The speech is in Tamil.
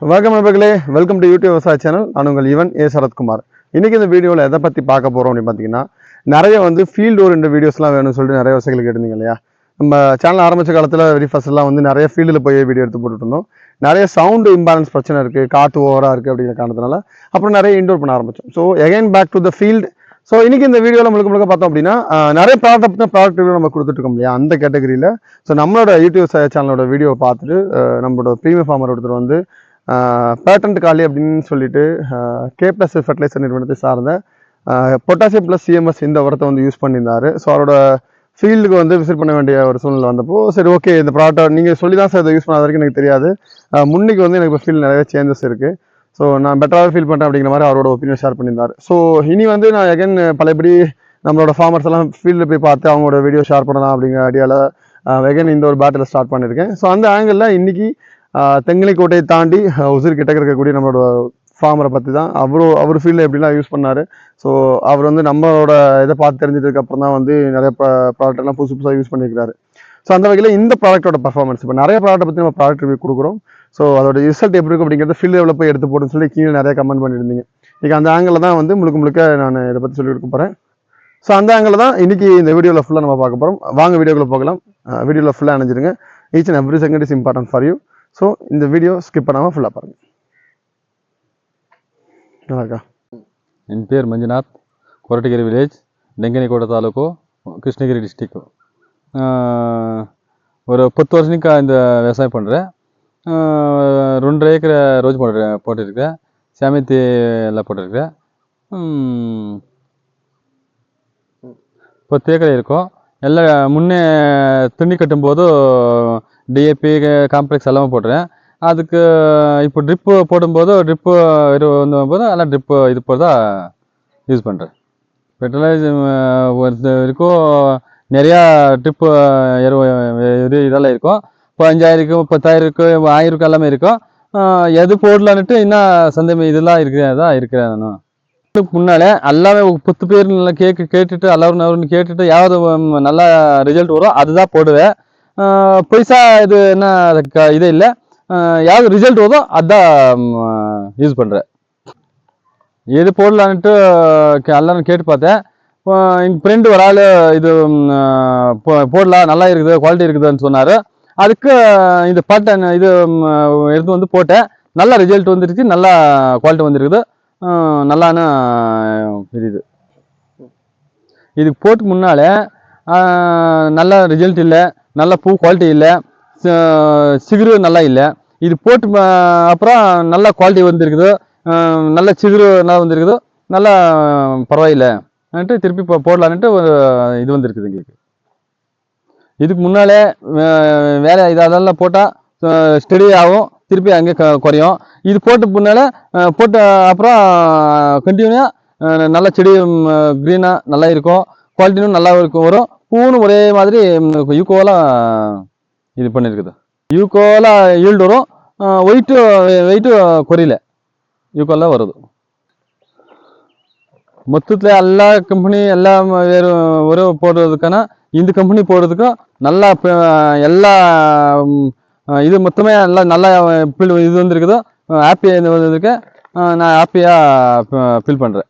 வணக்கம் நண்பர்களே வெல்கம் டு யூடியூப் விவசாய சேனல் நான் உங்கள் ஈவன் ஏ. சரத்குமார். இன்னைக்கு இந்த வீடியோவில் எதை பற்றி பார்க்க போகிறோம் அப்படின்னு பார்த்தீங்கன்னா நிறைய வந்து ஃபீல்டு ஓரியன்ட் வீடியோஸ்லாம் வேணும்னு சொல்லிட்டு நிறைய விவசாயிகள் கேட்டிருந்தீங்க இல்லையா? நம்ம சேனல் ஆரம்பித்த காலத்தில் வெரி ஃபர்ஸ்ட்லாம் வந்து நிறைய ஃபீல்டில் போய் வீடியோ எடுத்து போட்டுருந்தோம் நிறைய சவுண்டு இம்பேலன்ஸ் பிரச்சனை இருக்குது காற்று ஓவராக இருக்குது அப்படிங்கிற காரணத்தினால அப்புறம் நிறைய இன்டோர் பண்ண ஆரம்பித்தோம் so again back to the field so இன்றைக்கி இந்த வீடியோவில் முழுக்க முழுக்க பார்த்தோம் அப்படின்னா நிறைய ப்ராடக்ட் தான் ப்ராடக்ட் நம்ம கொடுத்துட்ருக்கோம் இல்லையா? அந்த கேட்டகரியில் ஸோ நம்மளோட யூடியூப் சேனலோட வீடியோவை பார்த்துட்டு நம்மளோட ப்ரீமியம் ஃபார்மர் ஒருத்தர் வந்து பேட்டன்ட் காலி அப்படின்னு சொல்லிட்டு கே ப்ளஸ் ஃபர்டிலைசர் நிறுவனத்தை சார்ந்த பொட்டாசியம் ப்ளஸ் சிஎம்எஸ் இந்த உரத்தை வந்து யூஸ் பண்ணியிருந்தாரு. ஸோ அவரோட ஃபீல்டுக்கு வந்து விசிட் பண்ண வேண்டிய ஒரு சூழ்நிலை வந்தப்போ சரி ஓகே இந்த ப்ராடக்ட் நீங்கள் சொல்லி தான் சார் இதை யூஸ் பண்ணாத வரைக்கும் எனக்கு தெரியாது. முன்னைக்கு வந்து எனக்கு ஃபீல் நிறைய சேஞ்சஸ் இருக்குது ஸோ நான் பெட்டராக ஃபீல் பண்ணுறேன் அப்படிங்கிற மாதிரி அவரோட ஒப்பீனியன் ஷேர் பண்ணியிருந்தார். ஸோ இனி வந்து நான் எகன் பழையபடி நம்மளோட ஃபார்மர்ஸ் எல்லாம் ஃபீல்டில் போய் பார்த்து அவங்களோட வீடியோ ஷேர் பண்ணலாம் அப்படிங்கிற ஐடியாவில் எகைன் இந்த ஒரு பேட்டில் ஸ்டார்ட் பண்ணியிருக்கேன். ஸோ அந்த ஆங்கிளில் இன்றைக்கி தெங்கிலிக்கோட்டையை தாண்டி உசிர் கிட்டக்க இருக்கக்கூடிய நம்மளோட ஃபார்மரை பற்றி தான் அவரும் அவர் ஃபீல்டில் எப்படிலாம் யூஸ் பண்ணார்? ஸோ அவர் வந்து நம்மளோட இதை பார்த்து தெரிஞ்சதுக்கு அப்புறம் தான் வந்து நிறைய ப்ராடக்ட் எல்லாம் புதுசு புதுசாக யூஸ் பண்ணியிருக்காரு ஸோ அந்த வகையில் இந்த ப்ராடக்ட்டோட பர்ஃபார்மன்ஸ் இப்போ நிறைய ப்ராடக்ட் பற்றி நம்ம ப்ராடக்ட் ரிவ்யூ கொடுக்குறோம். ஸோ அதோட ரிசல்ட் எப்படி இருக்கும் அப்படிங்கிறத ஃபீல்டு லெவலில் போய் எடுத்து போட்டுன்னு சொல்லி கீழே நிறைய கமெண்ட் பண்ணியிருந்தீங்க. இன்றைக்கி அந்த ஆங்கிளில் தான் வந்து முழுக்க முழுக்க நான் இதை பற்றி சொல்லி கொடுக்க போகிறேன் ஸோ அந்த ஆங்கிளில் தான் இன்றைக்கி இந்த வீடியோவில் ஃபுல்லாக நம்ம பார்க்க போகிறோம் வாங்க வீடியோக்குள்ளே போகலாம். வீடியோவில் ஃபுல்லாக அணைஞ்சிருங்க each and every second is important for you so இந்த வீடியோ ஸ்கிப் பண்ணாமல் ஃபுல்லாக பாருங்கள் நல்லா இருக்கா ನನ್ನ ಪೇರು ಮಂಜುನಾಥ್ ಕೊರಟಗೆರೆ ವಿಲೇಜ್ ಡೆಂಗನಿಕೋಟ ತಾಲೂಕು கிருஷ்ணகிரி டிஸ்ட்ரிக்ட் ஒரு பத்து வருஷத்துக்கு இந்த விவசாயம் பண்ணுறேன் ரெண்டரை ஏக்கர் ரோஸ் போட்டு போட்டிருக்கேன் சாமந்தி எல்லாம் போட்டிருக்கேன் ம், பத்து ஏக்கர் இருக்கும் எல்லாம் முன்னே துணி கட்டும்போது டிஏபி காம்ப்ளெக்ஸ் எல்லாமே போட்டுறேன் அதுக்கு இப்போ ட்ரிப்பு போடும்போது ட்ரிப்பு இது வந்து போது எல்லாம் ட்ரிப்பு இது போல் தான் யூஸ் பண்ணுறேன் ஃபெர்டிலைசர் வரைக்கும் நிறையா ட்ரிப்பு இது இதெல்லாம் இருக்கும். இப்போ அஞ்சாயிரம் பத்தாயிரம் ஆயிரம் எல்லாமே இருக்கும். எது போடலான்ட்டு இன்னும் சந்தேகம் இதெல்லாம் இருக்கிறேன் தான் இருக்கிறேன் நான் முன்னாலே எல்லாமே பத்து பேர் நல்லா கேக்கு கேட்டுட்டு எல்லாரும் கேட்டுட்டு யாவது நல்லா ரிசல்ட் வரும் அதுதான் போடுவேன். பைசா இது என்ன இது இல்லை. யாவது ரிசல்ட் வருதோ அதான் யூஸ் பண்ணுறேன் எது போடலான்ட்டு கே- எல்லாரும் கேட்டு பார்த்தேன். இப்போ எங்கள் ஃப்ரெண்டு ஒரு ஆள் இது போ- போடலாம் நல்லா இருக்குது குவாலிட்டி இருக்குதுன்னு சொன்னார். அதுக்கு இந்த பாட்டன் இது எடுத்து வந்து போட்டேன். நல்ல ரிசல்ட் வந்துருச்சு நல்லா குவாலிட்டி வந்துருக்குது. நல்லான தெரியுது. இதுக்கு போட்டு முன்னாலே நல்ல ரிசல்ட் இல்லை. நல்ல பூ குவாலிட்டி இல்லை. சிகுரு நல்லா இல்லை. இது போட்டு அப்புறம் நல்ல குவாலிட்டி வந்துருக்குது. நல்ல சிகுரு நல்லா வந்திருக்குது. நல்லா பரவாயில்லைன்ட்டு திருப்பி இப்போ போடலான்ட்டு ஒரு இது வந்துருக்குது எங்களுக்கு. இதுக்கு முன்னாலே வே- வேலை இது அதெல்லாம் போட்டால் ஸ்டெடி ஆகும். திருப்பி அங்கே க குறையும். இது போட்ட முன்னால போட்டு அப்புறம் கண்டினியூவாக நல்ல செடி க்ரீனாக நல்லா இருக்கும். குவாலிட்டியும் நல்லா இருக்கும் வரும். பூவும் ஒரே மாதிரி யூகோவெல்லாம் இது பண்ணியிருக்குது யூக்கோவலாக ஈல்டு வரும். ஒயிட்டு வெயிட்டு குறையில. யூக்கோலாம் வருது. மொத்தத்தில் எல்லா கம்பெனி எல்லா வேறு ஒரு போடுறதுக்கான இந்த கம்பெனி போடுறதுக்கும் நல்லா எல்லா இது மொத்தமே நல்லா நல்லா இது வந்திருக்குதோ. ஹாப்பியாக இது வந்திருக்கு நான் ஹாப்பியாக ஃபீல் பண்ணுறேன்